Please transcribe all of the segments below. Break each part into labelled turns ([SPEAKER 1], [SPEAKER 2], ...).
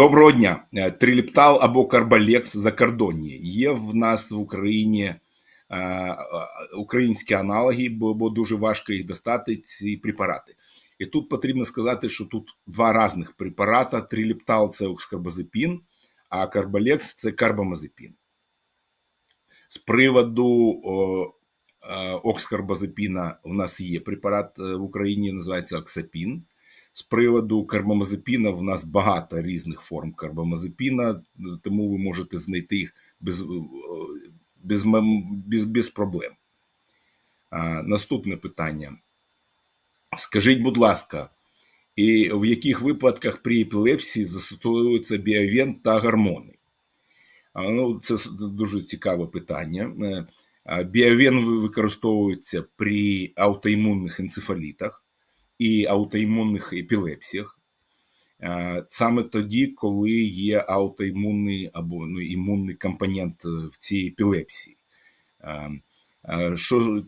[SPEAKER 1] Доброго дня. Е, Триліптал або Карбалекс закордонні. Є в нас в Україні е, е, українські аналоги, бо, дуже важко їх достати, ці препарати. І тут потрібно сказати, що тут два різних препарати. Триліптал це окскарбазепін, а Карбалекс це карбамазепін. З приводу окскарбазепіна у нас є препарат в Україні, називається Оксапін. З приводу карбамазепіна в нас багато різних форм карбамазепіна, тому ви можете знайти їх без, е, без, без, без проблем. А, наступне питання. Скажіть, будь ласка, і в яких випадках при епілепсії застосовуються біовен та гормони? А, Ну, це дуже цікаве питання. Е, Біовен використовується при аутоімунних енцефалітах і аутоімунних епілепсіях. Е, Саме тоді, коли є аутоімунний або ну, імунний компонент е, в цій епілепсії. Е, Що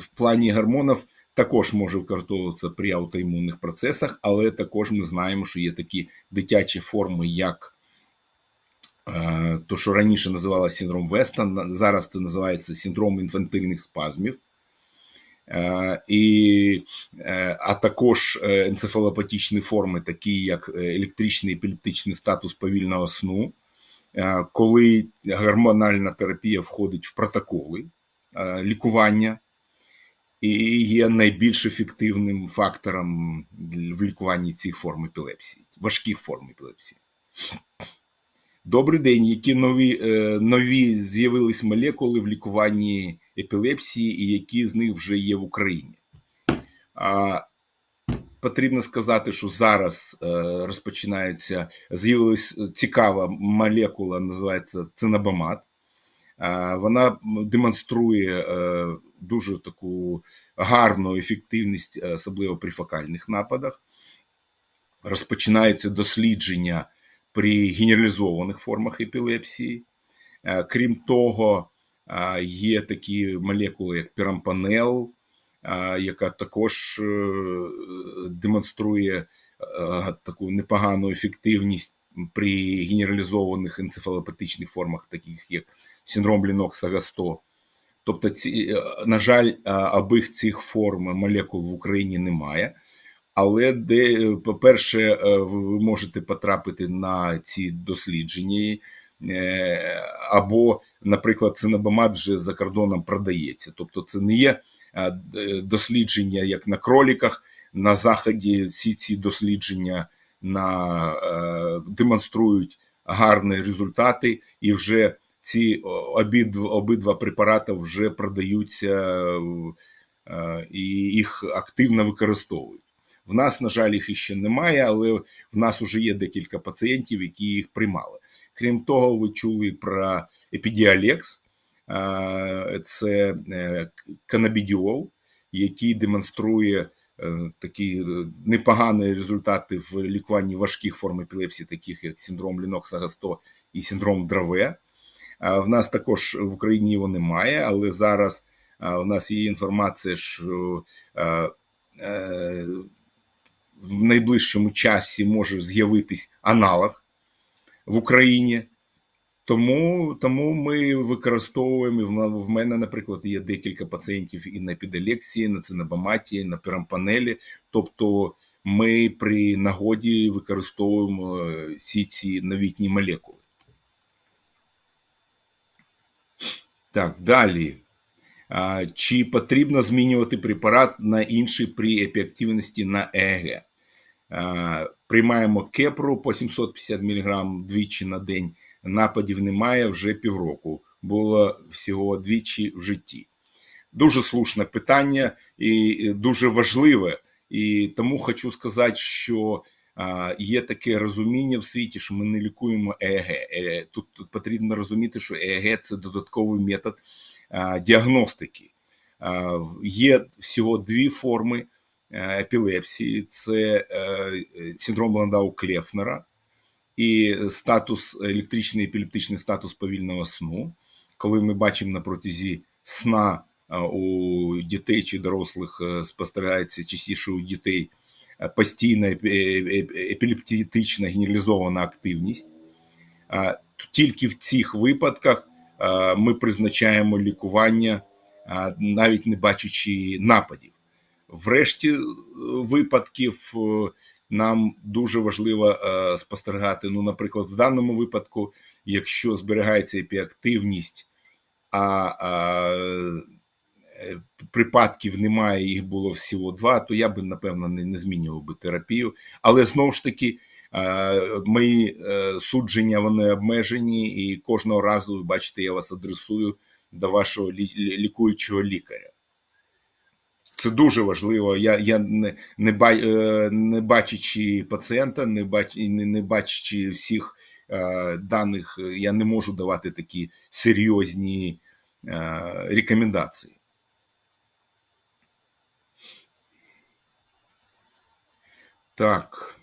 [SPEAKER 1] в плані гормонів також може використовуватися при аутоімунних процесах, але також ми знаємо, що є такі дитячі форми, як то, що раніше називалося синдром Веста, зараз це називається синдром інфантильних спазмів. Е, і, е, а також е, енцефалопатічні форми, такі як електричний епілептичний статус повільного сну, коли гормональна терапія входить в протоколи лікування і є найбільш ефективним фактором в лікуванні цих форм епілепсії, важких форм епілепсії. Добрий день. Які нові, е, нові з'явились молекули в лікуванні епілепсії, і які з них вже є в Україні? Потрібно сказати, що зараз е, розпочинаються, з'явилась цікава молекула, називається цинабамат. Вона демонструє е, дуже таку гарну ефективність, особливо при фокальних нападах. Розпочинаються дослідження при генералізованих формах епілепсії. Е, Крім того, е, є такі молекули, як пірампанел, е, яка також демонструє таку непогану ефективність при генералізованих енцефалопатичних формах, таких як синдром Лінокса Гасто. Тобто, ці, на жаль, обох цих форм молекул в Україні немає. Але де, по-перше, е, ви можете потрапити на ці дослідження, е, або, наприклад, цинабамат вже за кордоном продається. Тобто, це не є е, дослідження як на кроліках. На заході всі ці дослідження на, демонструють гарні результати, і вже ці обидва, обидва препарати вже продаються і їх активно використовують. В нас, на жаль, їх іще немає, але в нас вже є декілька пацієнтів, які їх приймали. Крім того, ви чули про епідіалекс, це е, канабідіол, який демонструє е, такі е, непогані результати в лікуванні важких форм епілепсії, таких як синдром Лінокса Гасто і синдром Драве. В нас також в Україні його немає, але зараз у нас є інформація, що в найближчому часі може з'явитись аналог в Україні. Тому, тому ми використовуємо. В мене, наприклад, є декілька пацієнтів і на піделексії, на цинабаматі, на пірампанелі. Тобто ми при нагоді використовуємо е, всі ці новітні молекули. Так, далі. Чи потрібно змінювати препарат на інший при епіактивності на ЕЕГ? А, Приймаємо кепру по 750 мг двічі на день. Нападів немає вже півроку. Було всього двічі в житті. Дуже слушне питання і дуже важливе. І тому хочу сказати, що є таке розуміння в світі, що ми не лікуємо ЕЕГ. Е, Тут, потрібно розуміти, що ЕЕГ це додатковий метод діагностики. Є всього дві форми е, епілепсії: це е, е, синдром Ландау Клефнера і статус електричний епілептичний статус повільного сну, коли ми бачимо на протязі сна у дітей чи дорослих е, спостерігається частіше у дітей е, постійна епі- епі- епілептична генералізована активність. Е, Тільки в цих випадках е, ми призначаємо лікування, е, навіть не бачачи нападів. Врешті е, випадків е, нам дуже важливо е, спостерігати. Ну, наприклад, в даному випадку, якщо зберігається епіактивність, а, а е, припадків немає, їх було всього два, то я би напевно не, не змінював би терапію. Але знову ж таки, е, мої е, судження вони обмежені, і кожного разу, бачите, я вас адресую до вашого лі- лі- лікуючого лікаря. Це дуже важливо. Я, я не, не, е, не бачачи пацієнта, не, бач, не, не бачачи всіх е, даних, е, я не можу давати такі серйозні е, рекомендації. Так.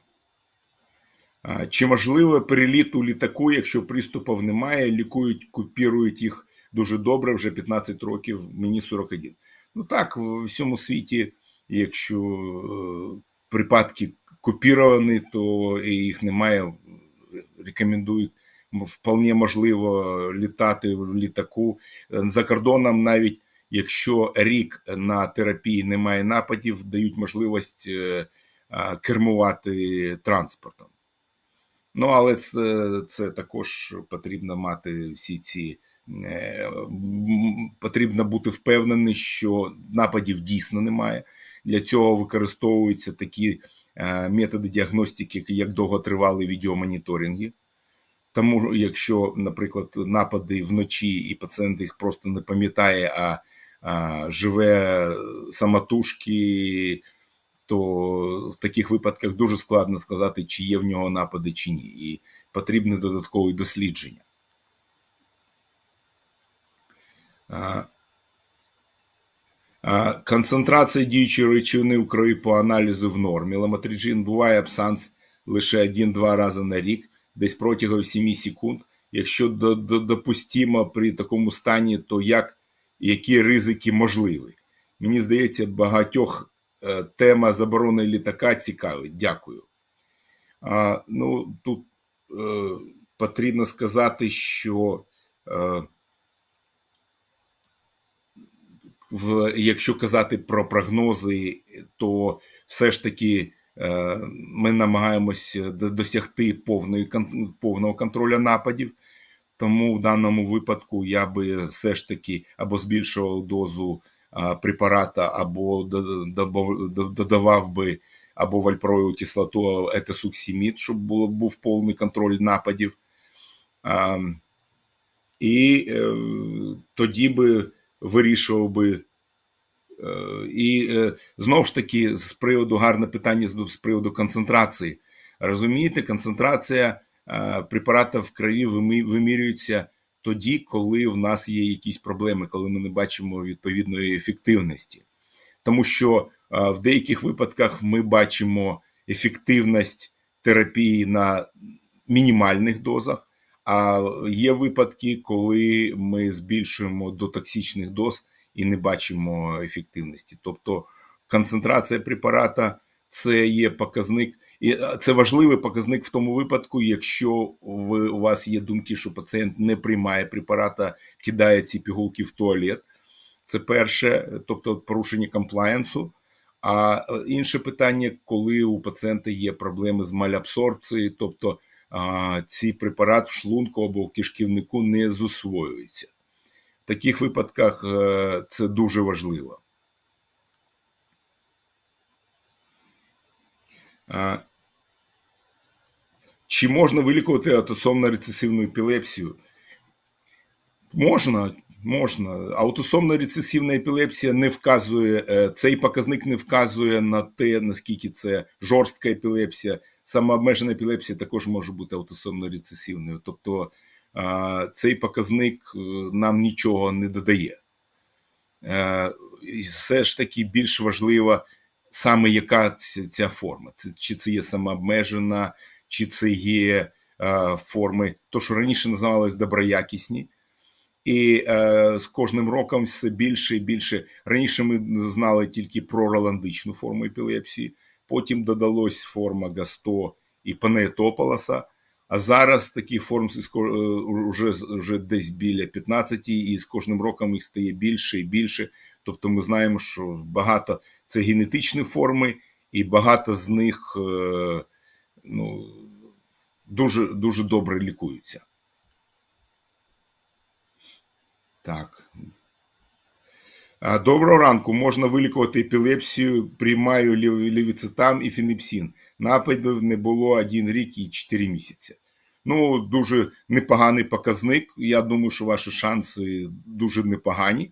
[SPEAKER 1] Чи можливо переліт у літаку, якщо приступів немає, лікують, купірують їх дуже добре, вже 15 років, мені 41. Ну так, в всьому світі, якщо е, припадки купіровані, то їх немає, рекомендують вполне можливо літати в літаку. За кордоном навіть якщо рік на терапії немає нападів, дають можливість е, кермувати транспортом. Ну, але це, це також потрібно мати всі ці. е, Потрібно бути впевнений, що нападів дійсно немає. Для цього використовуються такі е, методи діагностики, як довготривалі відеомоніторинги. Тому, якщо, наприклад, напади вночі і пацієнт їх просто не пам'ятає, а, а живе самотужки, то в таких випадках дуже складно сказати, чи є в нього напади, чи ні. І потрібне додаткові дослідження. Концентрація діючої речовини в крові по аналізу в нормі. Ламотриджин буває абсанс лише 1-2 рази на рік, десь протягом 7 секунд. Якщо до- до- допустимо при такому стані, то як, які ризики можливі? Мені здається, багатьох тема заборони літака цікавить. Дякую. А, ну, тут е, потрібно сказати, що е, в, якщо казати про прогнози, то все ж таки е, ми намагаємось досягти повної, повного контролю нападів. Тому в даному випадку я би все ж таки або збільшував дозу препарата, або додавав би або вальпроєву кислоту, або етесуксимід, щоб було, був повний контроль нападів. І е, тоді би вирішував би. Е, І е, знову ж таки, з приводу гарне питання з приводу концентрації. Розумієте, концентрація препаратів в крові вимірюється тоді, коли в нас є якісь проблеми, коли ми не бачимо відповідної ефективності. Тому що в деяких випадках ми бачимо ефективність терапії на мінімальних дозах, а є випадки, коли ми збільшуємо до токсичних доз і не бачимо ефективності. Тобто концентрація препарата це є показник, і е, це важливий показник в тому випадку, якщо ви, у вас є думки, що пацієнт не приймає препарата, кидає ці пігулки в туалет. Це перше, тобто порушення комплаєнсу. А е, інше питання, коли у пацієнта є проблеми з малябсорбцією, тобто ці препарат в шлунку або в кишківнику не засвоюються. В таких випадках е, це дуже важливо. Чи можна вилікувати аутосомно рецесивну епілепсію? Можна, можна. Аутосомна рецесивна епілепсія не вказує, е, цей показник не вказує на те, наскільки це жорстка епілепсія. Самообмежена епілепсія також може бути аутосомно рецесивною. Тобто цей показник е, нам нічого не додає. Е, і все ж таки більш важливо, саме яка ця форма. Чи це є самообмежена, чи це є е, форми, то, що раніше називалось доброякісні. І е, з кожним роком все більше і більше. Раніше ми знали тільки про роландичну форму епілепсії, потім додалось форма Гасто і Панейтополоса, а зараз таких форм е, вже, вже десь біля 15, і з кожним роком їх стає більше і більше. Тобто ми знаємо, що багато це генетичні форми, і багато з них е, ну, дуже, дуже добре лікуються. Так. Доброго ранку. Можна вилікувати епілепсію. Приймаю лів- лівіцетам і феніпсин. Нападів не було один рік і 4 місяці. Ну, дуже непоганий показник. Я думаю, що ваші шанси дуже непогані,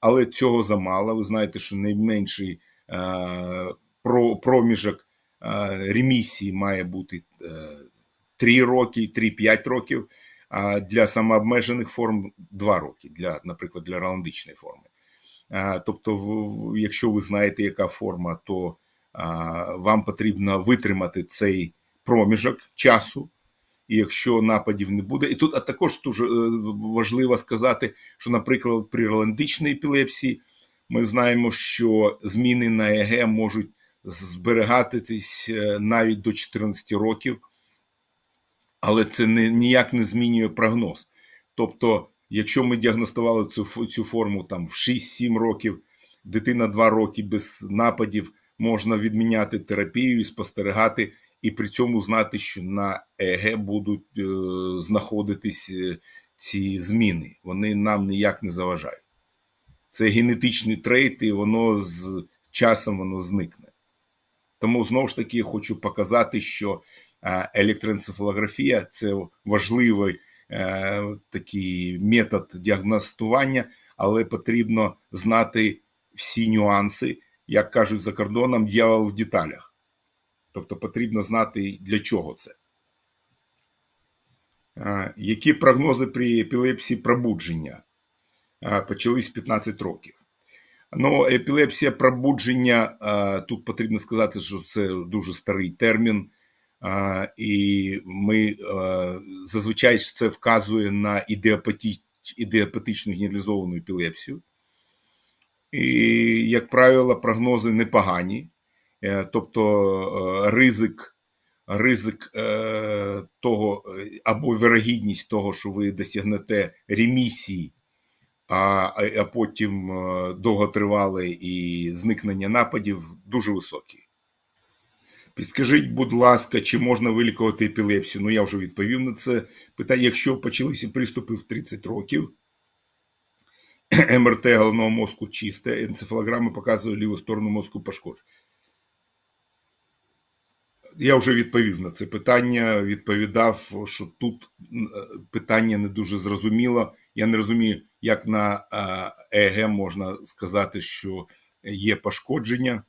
[SPEAKER 1] але цього замало. Ви знаєте, що найменший е, проміжок е, ремісії має бути е, 3 роки, 3-5 років, а для самообмежених форм 2 роки, для, наприклад, для раундичної форми. Тобто, якщо ви знаєте, яка форма, то вам потрібно витримати цей проміжок часу. І якщо нападів не буде, і тут а також дуже е, важливо сказати, що, наприклад, при роландичній епілепсії ми знаємо, що зміни на ЕГ можуть зберігатись е, навіть до 14 років, але це не, ніяк не змінює прогноз. Тобто, якщо ми діагностували цю, цю форму там в 6-7 років, дитина 2 роки без нападів, можна відміняти терапію і спостерігати, і при цьому знати, що на ЕГ будуть е, знаходитись е, ці зміни. Вони нам ніяк не заважають. Це генетичний трейт, і воно з часом воно зникне. Тому знову ж таки хочу показати, що електроенцефалографія це важливий е, такий метод діагностування, але потрібно знати всі нюанси, як кажуть за кордоном, дьявол в деталях. Тобто потрібно знати, для чого це. Які прогнози при епілепсії пробудження? Почались 15 років. Ну, епілепсія пробудження, тут потрібно сказати, що це дуже старий термін, і ми зазвичай це вказує на ідеопатичну генералізовану епілепсію. І, як правило, прогнози непогані, Е, тобто е, ризик, ризик е, того або вірогідність того, що ви досягнете ремісії а, а потім довготривале і зникнення нападів дуже високі. Підскажіть, будь ласка, чи можна вилікувати епілепсію? Ну, я вже відповів на це питання. Якщо почалися приступи в 30 років, МРТ головного мозку чисте, енцефалограма показує ліву сторону мозку пошкодження. Я вже відповів на це питання. Відповідав, що тут е, питання не дуже зрозуміло. Я не розумію, як на е, ЕЕГ можна сказати, що є пошкодження.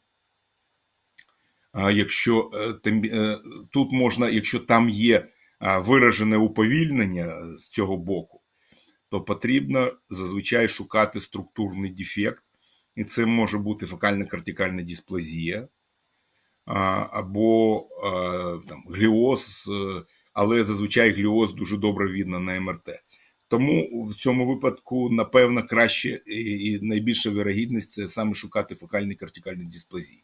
[SPEAKER 1] Якщо е, е, тут можна, якщо там є виражене уповільнення з цього боку, то потрібно зазвичай шукати структурний дефект, і це може бути фокальна кортикальна дисплазія або е, там, гліоз, е, але зазвичай гліоз дуже добре видно на МРТ. Тому в цьому випадку, напевно, краще і найбільша вірогідність це саме шукати фокальні кортикальні дисплазії.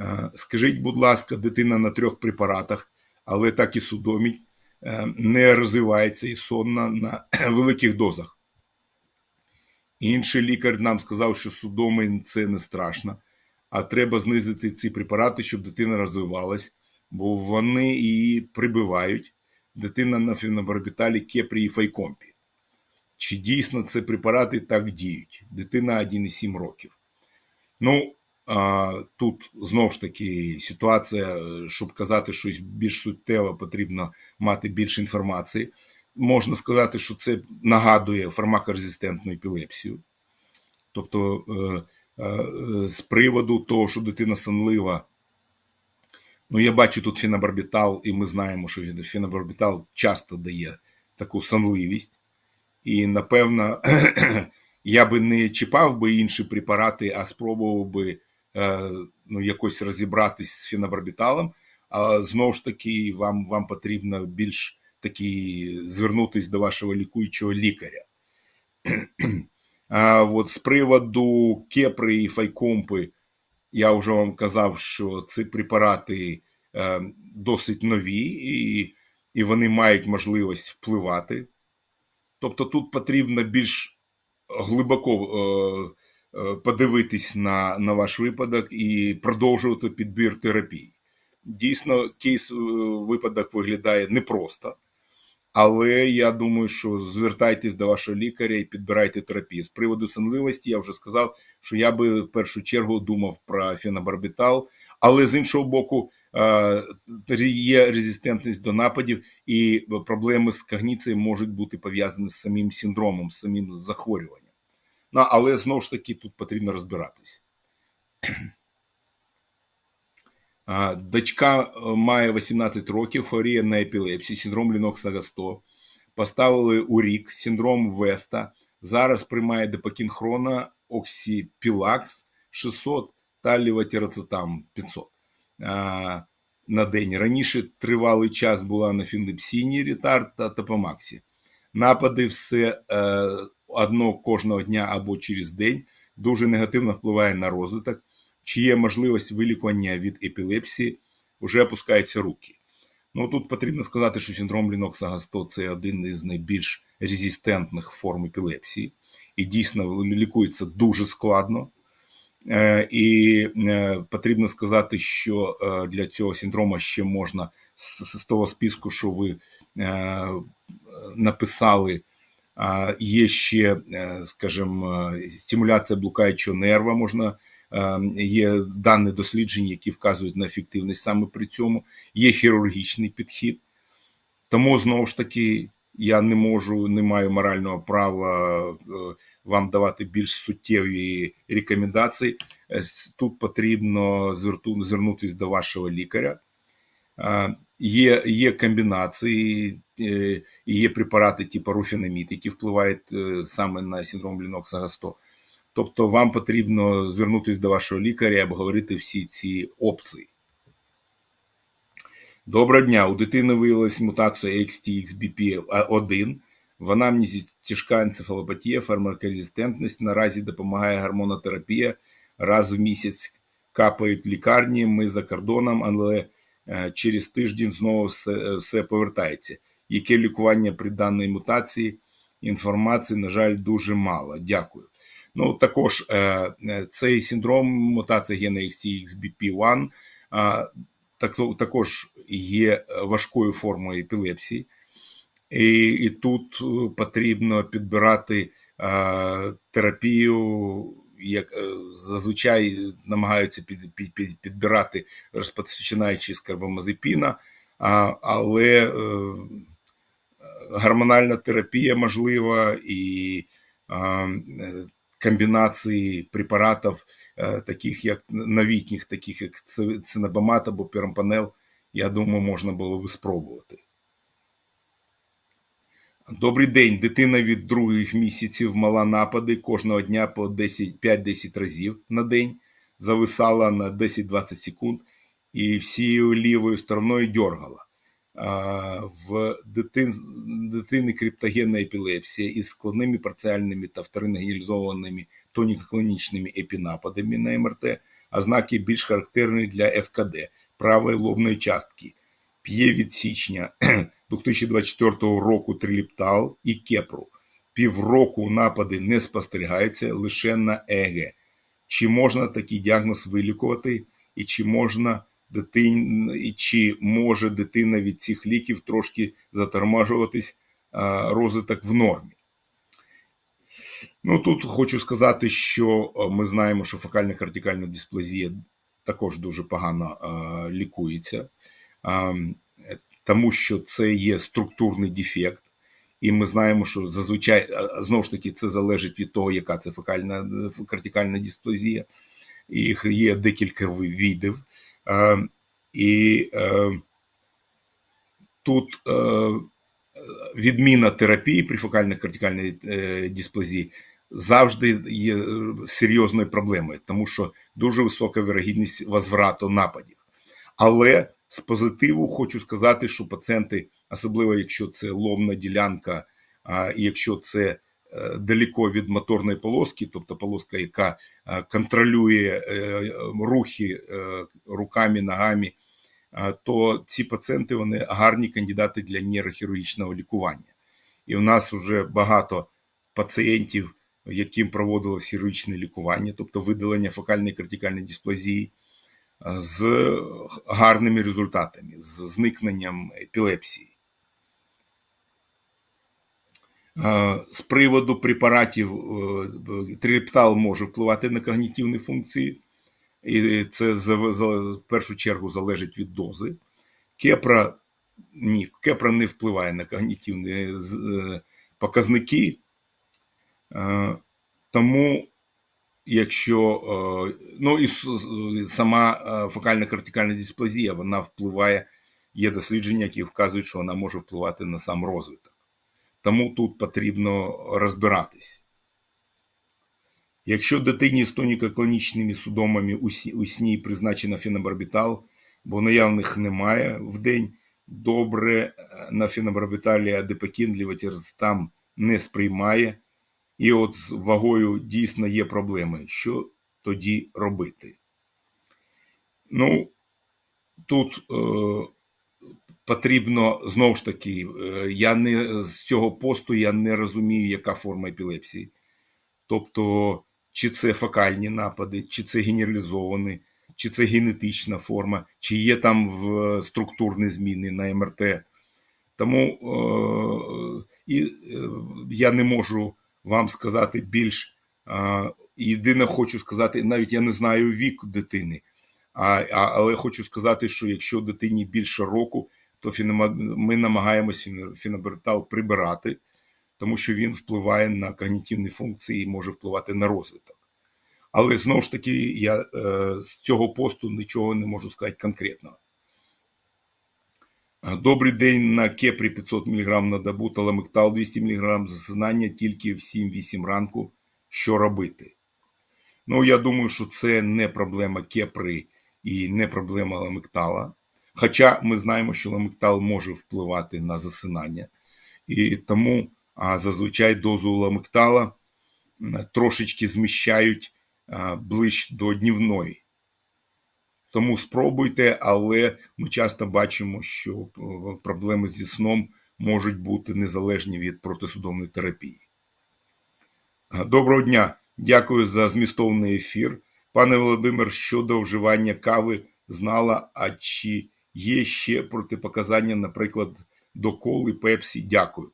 [SPEAKER 1] Е, Скажіть, будь ласка, дитина на трьох препаратах, але так і судоміть, е, не розвивається і сонна на великих дозах. Інший лікар нам сказав, що судоми це не страшно, а треба знизити ці препарати, щоб дитина розвивалась, бо вони її прибивають. Дитина на фенобарбіталі, кепрі і файкомпі. Чи дійсно це препарати так діють? Дитина 1,7 років. Ну, тут знову ж таки ситуація, е, щоб казати щось більш суттєве, потрібно мати більше інформації. Можна сказати, що це нагадує фармакорезистентну епілепсію. Тобто, е, е, з приводу того, що дитина сонлива, ну я бачу тут фенобарбітал, і ми знаємо, що фенобарбітал часто дає таку сонливість. І напевно, я би не чіпав би інші препарати, а спробував би ну, якось розібратись з фенобарбіталом. А знову ж таки, вам, вам потрібно більш таки звернутися до вашого лікуючого лікаря. А от з приводу кепри і файкомпи, Я вже вам казав, що ці препарати е, досить нові, і, і вони мають можливість впливати. Тобто тут потрібно більш глибоко е, е, подивитись на, на ваш випадок і продовжувати підбір терапії. Дійсно, кейс е, випадок виглядає непросто, але я думаю, що звертайтесь до вашого лікаря і підбирайте терапію. З приводу сонливості я вже сказав, що я би в першу чергу думав про фенобарбітал, але з іншого боку, е, є резистентність до нападів, і проблеми з когніцією можуть бути пов'язані з самим синдромом, з самим захворюванням. Ну, але знову ж таки тут потрібно розбиратись. Дочка е, має 18 років, хворіє на епілепсію, синдром Лінокса-Гасто. Поставили у рік синдром Веста. Зараз приймає депакінхрона, оксіпілакс 600 та лівотирацетам 500 а, на день. Раніше тривалий час була на фінлепсіні, ретард та топомаксі. Напади все е, одно кожного дня або через день дуже негативно впливає на розвиток чи є можливість вилікування від епілепсії, вже опускаються руки. Ну тут потрібно сказати, що синдром Лінокса-Гасто – це один із найбільш резистентних форм епілепсії, і дійсно лікується дуже складно. Е, І е, потрібно сказати, що е, для цього синдрому ще можна з, того списку, що ви написали, є ще, е, скажімо, стимуляція блукаючого нерва можна Ем, є дані дослідження, які вказують на ефективність саме при цьому. Є хірургічний підхід. Тому знову ж таки я не можу, не маю морального права е, вам давати більш суттєві рекомендації. Е, тут потрібно звернутися до вашого лікаря. Е, є є комбінації, є препарати типу руфінамід, які впливають саме на синдром Лінокса-Гасто. Тобто вам потрібно звернутися до вашого лікаря і обговорити всі ці опції. Доброго дня. У дитини виявилась мутація XTXBP1. В анамнезі тяжка енцефалопатія, фармакорезистентність. Наразі допомагає гормонотерапія. Раз в місяць капають в лікарні. Ми за кордоном, але е, через тиждень знову все, все повертається. Яке лікування при даній мутації? Інформації, на жаль, дуже мало. Дякую. Ну також е, е, цей синдром мутація гена XTXBP1 так, також є важкою формою епілепсії, і і тут потрібно підбирати е, терапію, як зазвичай намагаються під, під, під, підбирати розпочинаючи з карбамазепіна, але гормональна терапія можлива і комбінації препаратів, э, таких як новітніх, таких як цинабамат або пірампанел, я думаю, можна було би спробувати. Добрий день. Дитина від других місяців мала напади кожного дня по 5-10 разів на день, зависала на 10-20 секунд і всією лівою стороною дергала в дитин, дитини криптогенна епілепсія із складними парціальними та вторинно генералізованими тоніко-клінічними епінападами на МРТ, ознаки більш характерні для ФКД правої лобної частки. П'є від січня 2024 року триліптал і кепру. Півроку напади не спостерігаються лише на ЕГ. Чи можна такий діагноз вилікувати, і чи можна дитин, чи може дитина від цих ліків трошки затормажуватись розвиток в нормі. Ну тут хочу сказати, що ми знаємо, що фокальна кортикальна дисплазія також дуже погано лікується, тому що це є структурний дефект, і ми знаємо, що зазвичай знову ж таки це залежить від того, яка це фокальна кортикальна дисплазія. Їх є декілька видів. Е, і е, тут е, відміна терапії при фокально-кортикальній дисплазії завжди є серйозною проблемою, тому що дуже висока вирогідність возврату нападів. Але з позитиву хочу сказати, що пацієнти, особливо якщо це ломна ділянка, і якщо це далеко від моторної полоски, тобто полоска, яка е, контролює е, рухи е, руками, ногами, е, то ці пацієнти вони гарні кандидати для нейрохірургічного лікування. І у нас вже багато пацієнтів, яким проводилось хірургічне лікування, тобто видалення фокальної кортикальної дисплазії, з гарними результатами, з зникненням епілепсії. Е, З приводу препаратів е, триліптал може впливати на когнітивні функції, і це в першу чергу залежить від дози. Кепра ні, кепра не впливає на когнітивні е, показники. Е, Тому, якщо е, ну і сама е, фокальна кортикальна дисплазія, вона впливає, є дослідження, які вказують, що вона може впливати на сам розвиток. Тому тут потрібно розбиратись. Якщо дитині з тоніко-клонічними судомами у сні- призначено фенобарбітал, бо наявних немає в день, добре е, на фенобарбіталі адепокін лівотірстам не сприймає, і от з вагою дійсно є проблеми. Що тоді робити? Ну, тут е, потрібно знову ж таки, е, я не з цього посту я не розумію, яка форма епілепсії. Тобто, чи це фокальні напади, чи це генералізовані, чи це генетична форма, чи є там в структурні зміни на МРТ. Тому е, е, я не можу вам сказати більш. Е, єдине хочу сказати, навіть я не знаю вік дитини, а, а, але хочу сказати, що якщо дитині більше року, то ми намагаємося фенобертал прибирати, тому що він впливає на когнітивні функції і може впливати на розвиток. Але знову ж таки, я е, з цього посту нічого не можу сказати конкретного. Добрий день на кепрі 500 мг на добу та ламектал 200 мг засинання тільки в 7-8 ранку. Що робити? Ну, я думаю, що це не проблема кепри і не проблема ламектала. Хоча ми знаємо, що ламектал може впливати на засинання. І тому а, зазвичай дозу ламектала трошечки зміщають ближче до днівної. Тому спробуйте, але ми часто бачимо, що е, проблеми зі сном можуть бути незалежні від протисудомної терапії. Е, Доброго дня! Дякую за змістовний ефір. Пане Володимир, щодо вживання кави знала, а чи є ще протипоказання, наприклад, до коли, пепсі? Дякую.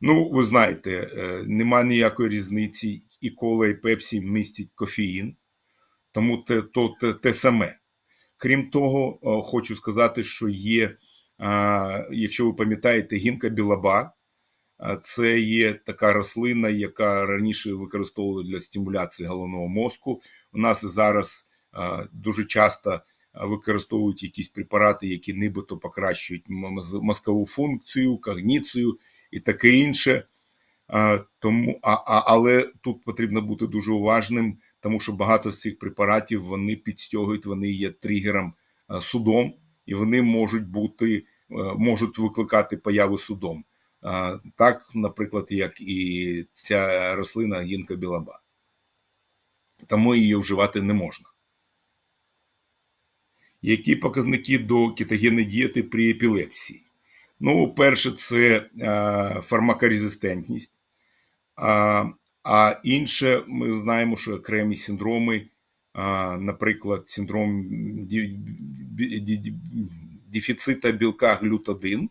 [SPEAKER 1] Ну, ви знаєте, е, нема ніякої різниці, і кола, і пепсі містять кофеїн, тому те, то те, те саме. Крім того, хочу сказати, що є, якщо ви пам'ятаєте, гінка білаба, це є така рослина, яка раніше використовували для стимуляції головного мозку. У нас зараз дуже часто використовують якісь препарати, які нібито покращують моз- мозкову функцію, когніцію і таке інше. Тому, а, а, але тут потрібно бути дуже уважним, тому що багато з цих препаратів вони підстягують, вони є тригером судом, і вони можуть бути, можуть викликати появи судом. Так, наприклад, як і ця рослина гінка білаба. Тому її вживати не можна. Які показники до кетогенної дієти при епілепсії? Ну, перше, це е, фармакорезистентність. А, а інше, ми знаємо, що окремі синдроми, наприклад, синдром дефіцита білка глютадин,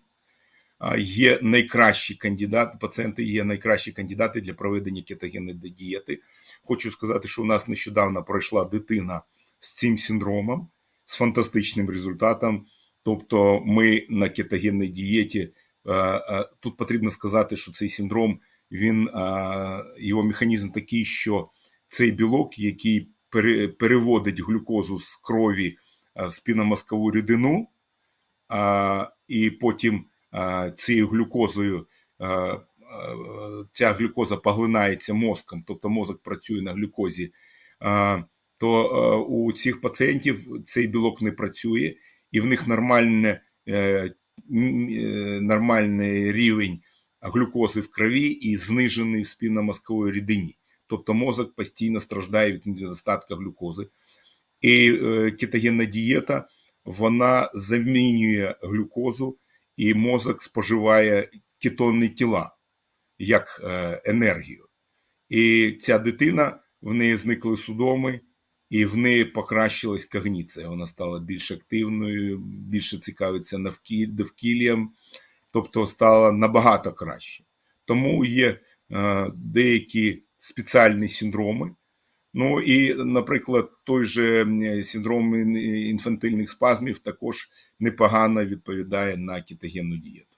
[SPEAKER 1] є найкращі кандидати, пацієнти є найкращі кандидати для проведення кетогенної дієти. Хочу сказати, що у нас нещодавно пройшла дитина з цим синдромом, з фантастичним результатом. Тобто, ми на кетогенній дієті. е, е, Тут потрібно сказати, що цей синдром він е, його механізм такий, що цей білок, який переводить глюкозу з крові в спінномозкову рідину, і потім цією глюкозою ця глюкоза поглинається мозком, тобто мозок працює на глюкозі, то е, у цих пацієнтів цей білок не працює, і в них нормальне, е, е, нормальний рівень глюкози в крові і знижений в спінномозковій рідині. Тобто мозок постійно страждає від недостатку глюкози. І кетогенна дієта вона замінює глюкозу, і мозок споживає кетонні тіла як енергію. І ця дитина в неї зникли судоми, і в неї покращилась когніція. Вона стала більш активною, більше цікавиться навкіль, довкіллям, тобто стала набагато краще. Тому є е, деякі спеціальні синдроми. Ну і, наприклад, той же синдром інфантильних спазмів також непогано відповідає на кетогенну дієту.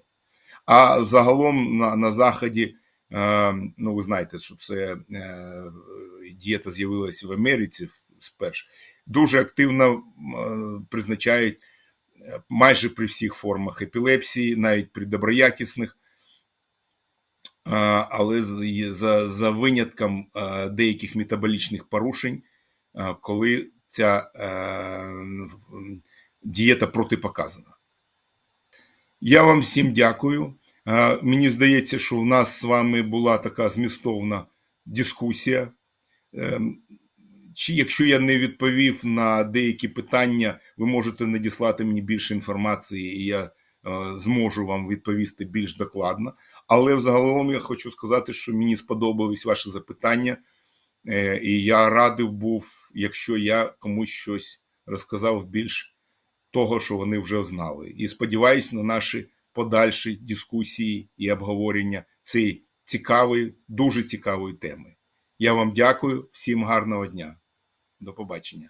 [SPEAKER 1] А загалом на, на заході, е, ну ви знаєте, що це е, дієта з'явилася в Америці спершу, дуже активно призначають е, майже при всіх формах епілепсії, навіть при доброякісних. Але за, за винятком е, деяких метаболічних порушень, е, коли ця дієта протипоказана. Я вам всім дякую. Мені здається, що в нас з вами була така змістовна дискусія. Чи якщо я не відповів на деякі питання, ви можете надіслати мені більше інформації, і я е, зможу вам відповісти більш докладно. Але взагалом я хочу сказати, що мені сподобались ваші запитання, е, і я радий був, якщо я комусь щось розказав більш того, що вони вже знали. І сподіваюся на наші подальші дискусії і обговорення цієї цікавої, дуже цікавої теми. Я вам дякую, всім гарного дня. До побачення.